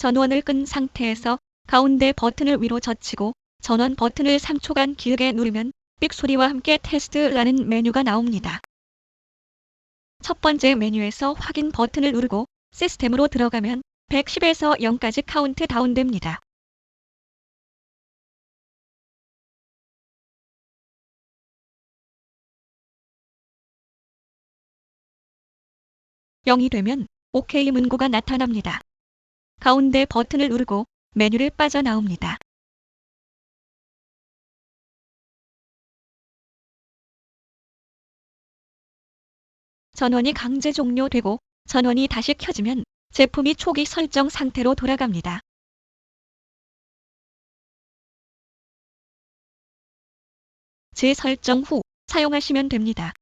전원을 끈 상태에서 가운데 버튼을 위로 젖히고 전원 버튼을 3초간 길게 누르면 삑 소리와 함께 테스트라는 메뉴가 나옵니다. 첫 번째 메뉴에서 확인 버튼을 누르고 시스템으로 들어가면 110에서 0까지 카운트 다운됩니다. 영이 되면 OK 문구가 나타납니다. 가운데 버튼을 누르고 메뉴를 빠져나옵니다. 전원이 강제 종료되고 전원이 다시 켜지면 제품이 초기 설정 상태로 돌아갑니다. 재설정 후 사용하시면 됩니다.